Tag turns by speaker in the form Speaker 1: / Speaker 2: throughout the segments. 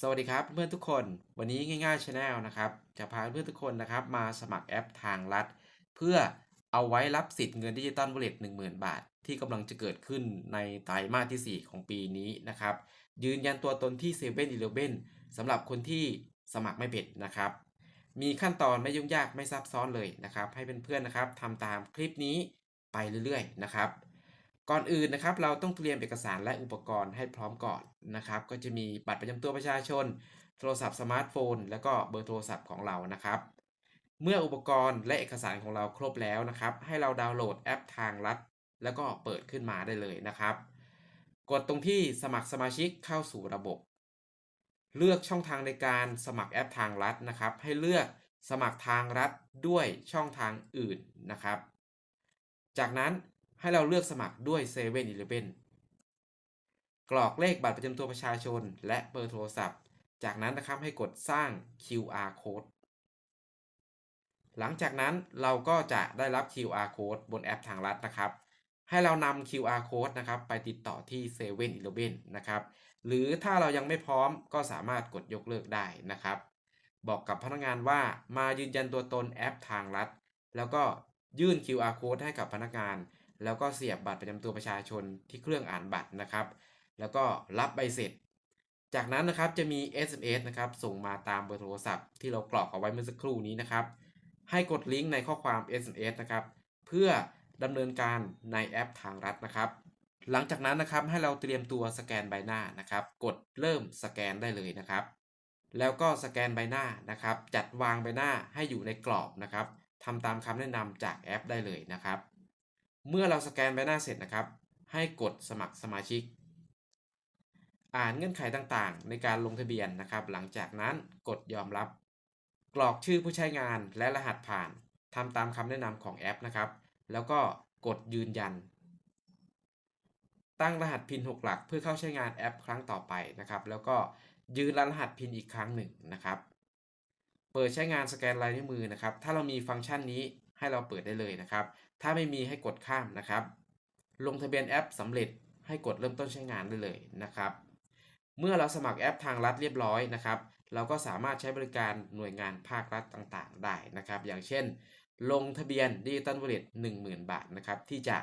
Speaker 1: สวัสดีครับเพื่อนทุกคนวันนี้ง่ายๆชาแนลนะครับ จะพาเพื่อนทุกคนนะครับ มาสมัครแอปทางลัดเพื่อเอาไว้รับสิทธิ์เงินดิจิตอลวอลเล็ต10,000บาท ที่กำลังจะเกิดขึ้นในไตรมาสที่ 4 ของปีนี้นะครับ ยืนยันตัวตนที่7 e เ e ่ e อสำหรับคนที่สมัครไม่เป็นนะครับ มีขั้นตอนไม่ยุ่งยากไม่ซับซ้อนเลยนะครับ ให้เพื่อนๆนะครับทำตามคลิปนี้ไปเรื่อยๆนะครับ ก่อนอื่นนะครับ เราต้องเตรียมเอกสารและอุปกรณ์ให้พร้อมก่อนนะครับ ก็จะมีบัตรประจำตัวประชาชน โทรศัพท์สมาร์ทโฟน แล้วก็เบอร์โทรศัพท์ของเรานะครับ เมื่ออุปกรณ์และเอกสารของเราครบแล้วนะครับ ให้เราดาวน์โหลดแอปทางลัด แล้วก็เปิดขึ้นมาได้เลยนะครับ กดตรงที่สมัครสมาชิกเข้าสู่ระบบ เลือกช่องทางในการสมัครแอปทางลัดนะครับ ให้เลือกสมัครทางรัฐด้วยช่องทางอื่นนะครับ จากนั้น ให้เราเลือกสมัครด้วย7 e เ e ่ e อากรอกเลขบัตรประจำตัวประชาชน และเบอร์โทรศัพท์ จากนั้นนะครับให้กดสร้าง QR code หลังจากนั้นเราก็จะได้รับ QR code บนแอปทางรัฐนะครับ ให้เรานำ QR code นะครับไปติดต่อที่7 e เ e ่ e อนะครับ หรือถ้าเรายังไม่พร้อมก็สามารถกดยกเลิกได้นะครับ บอกกับพนักงานว่ามายืนยันตัวตนแอปทางรัฐแล้วก็ยื่น QR code ให้กับพนักงาน แล้วก็เสียบบัตรประจำตัวประชาชนที่เครื่องอ่านบัตรนะครับ แล้วก็รับใบเสร็จ จากนั้นนะครับจะมี SMS นะครับส่งมาตามเบอร์โทรศัพท์ที่เรากรอกเอาไว้เมื่อสักครู่นี้นะครับ ให้กดลิงก์ในข้อความ SMS นะครับ เพื่อดำเนินการในแอปทางรัฐนะครับ หลังจากนั้นนะครับให้เราเตรียมตัวสแกนใบหน้านะครับ กดเริ่มสแกนได้เลยนะครับ แล้วก็สแกนใบหน้านะครับ จัดวางใบหน้าให้อยู่ในกรอบนะครับทำตามคำแนะนำจากแอปได้เลยนะครับ เมื่อเราสแกนใบหน้าเสร็จนะครับ ให้กดสมัครสมาชิก อ่านเงื่อนไขต่างๆ ในการลงทะเบียนนะครับ หลังจากนั้นกดยอมรับ กรอกชื่อผู้ใช้งานและรหัสผ่านทำตามคำแนะนำของแอปนะครับ แล้วก็กดยืนยัน ตั้งรหัสพิน6หลักเพื่อเข้าใช้งานแอปครั้งต่อไปนะครับ แล้วก็ยืนรหัสพินอีกครั้งหนึ่งนะครับ เปิดใช้งานสแกนลายนิ้วมือนะครับ ถ้าเรามีฟังก์ชันนี้ ให้เราเปิดได้เลยนะครับ ถ้าไม่มีให้กดข้ามนะครับ ลงทะเบียนแอปสำเร็จให้กดเริ่มต้นใช้งานได้เลยนะครับ เมื่อเราสมัครแอปทางรัฐเรียบร้อยนะครับ เราก็สามารถใช้บริการหน่วยงานภาครัฐต่างๆ ได้นะครับ อย่างเช่น ลงทะเบียนดิจิตอลวอลเล็ต10,000บาทนะครับที่จะ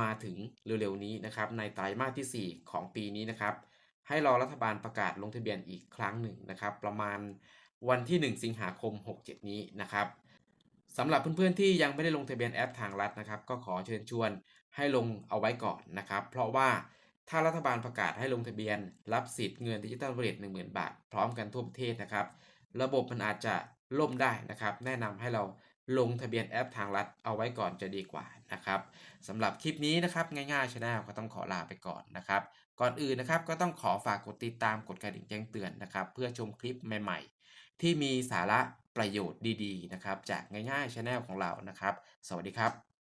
Speaker 1: มาถึงเร็วๆนี้นะครับในไตรมาสที่ 4 ของปีนี้นะครับ ให้รอรัฐบาลประกาศลงทะเบียนอีกครั้งหนึ่งนะครับ ประมาณวันที่ 1 สิงหาคม 67 นี้นะครับ สำหรับเพื่อนๆที่ยังไม่ได้ลงทะเบียนแอปทางรัฐนะครับ ก็ขอเชิญชวนให้ลงเอาไว้ก่อนนะครับ เพราะว่าถ้ารัฐบาลประกาศให้ลงทะเบียน รับสิทธิ์เงินดิจิตอลวอลเล็ตหนึ่งหมื่นบาท พร้อมกันทั่วประเทศนะครับ ระบบมันอาจจะล่มได้นะครับ แนะนำให้เราลงทะเบียนแอปทางรัฐเอาไว้ก่อนจะดีกว่านะครับสำหรับคลิปนี้นะครับง่ายๆชาแนลก็ต้องขอลาไปก่อนนะครับ ก่อนอื่นนะครับก็ต้องขอฝากกดติดตามกดกระดิ่งแจ้งเตือนนะครับ เพื่อชมคลิปใหม่ ๆ ที่มีสาระ ประโยชน์ดีๆนะครับ จากง่ายๆช anel ของเรานะครับ สวัสดีครับ